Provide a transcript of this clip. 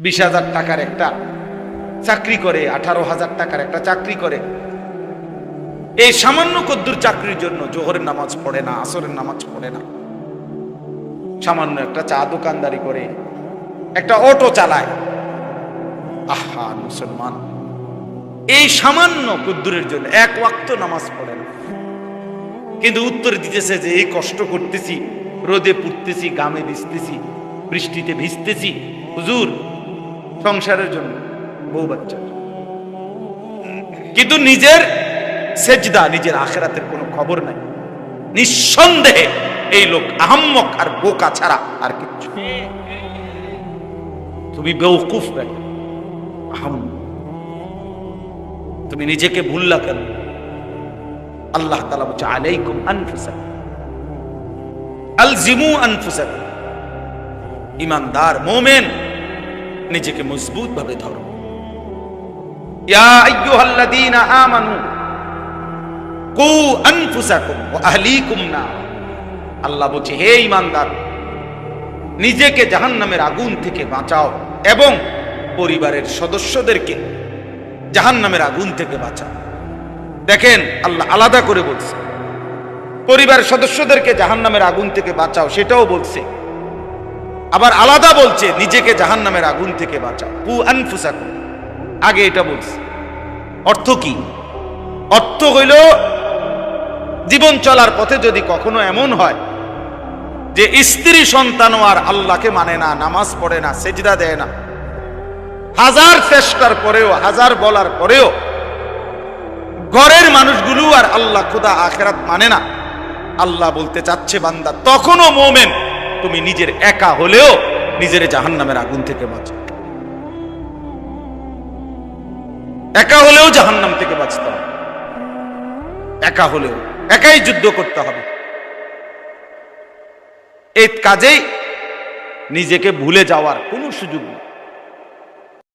বিশ হাজার টাকার একটা চাকরি করে, আঠারো হাজার টাকার একটা চাকরি করে। এই সামান্য কদ্দুর চাকরির জন্য জোহরের নামাজ পড়ে না, আসরের নামাজ পড়ে না। সামান্য একটা চা দোকানদারি করে, একটা অটো চালায়। আহা, মুসলমান। এই সামান্য কুদ্দুরের জন্য এক ওয়াক্ত নামাজ পড়ে না। কিন্তু উত্তর দিতেছে যে, এই কষ্ট করতেছি, রোদে পুড়তেছি, গামে ভিজতেছি, বৃষ্টিতে ভিজতেছি। হুজুর সংসারের জন্য, বউ বাচ্চা কিন্তু নিজের সেজদা, নিজের আখেরাতের কোনো খবর নাই। নিঃসন্দেহে এই লোক আহম্মক আর বোকা ছাড়া আর কিচ্ছু তুমি বেউকুফ আহম তুমি নিজেকে ভুললা কেন? আল্লাহ তালা বলছে, আলাইকুম আনফুসাক আলজিমু আনফুসাক ইমানদার, মোমেন। নিজেকে মজবুত ভাবে ধরো আল্লাহ বলছে, হে ইমানদার নিজেকে জাহান্নামের আগুন থেকে বাঁচাও এবং পরিবারের সদস্যদেরকে জাহান্নামের আগুন থেকে বাঁচাও। দেখেন, আল্লাহ আলাদা করে বলছে, পরিবারের সদস্যদেরকে জাহান্নামের আগুন থেকে বাঁচাও, সেটাও বলছে। আবার আলাদা বলছে, নিজেকে জাহান্নামের আগুন থেকে বাঁচাও। কু আনফুসাকুম। আগে এটা বলছে। অর্থ কি? অর্থ হইল, জীবন চলার পথে যদি কখনো এমন হয় যে স্ত্রী সন্তানও আর আল্লাহকে মানে না, নামাজ পড়ে না, সেজদা দেয় না, হাজার চেষ্টার পরেও, হাজার বলার পরেও ঘরের মানুষগুলো আর আল্লাহ খুদা আখেরাত মানে না। আল্লাহ বলতে চাচ্ছে বান্দা, তখনও মোমেন তুমি নিজের একা হলেও নিজের জাহান নামের আগুন থেকে বাঁচো। একা হলেও জাহান নাম থেকে বাঁচতে হবে। একা হলেও, একাই যুদ্ধ করতে হবে। এই কাজেই নিজেকে ভুলে যাওয়ার কোনো সুযোগ নেই।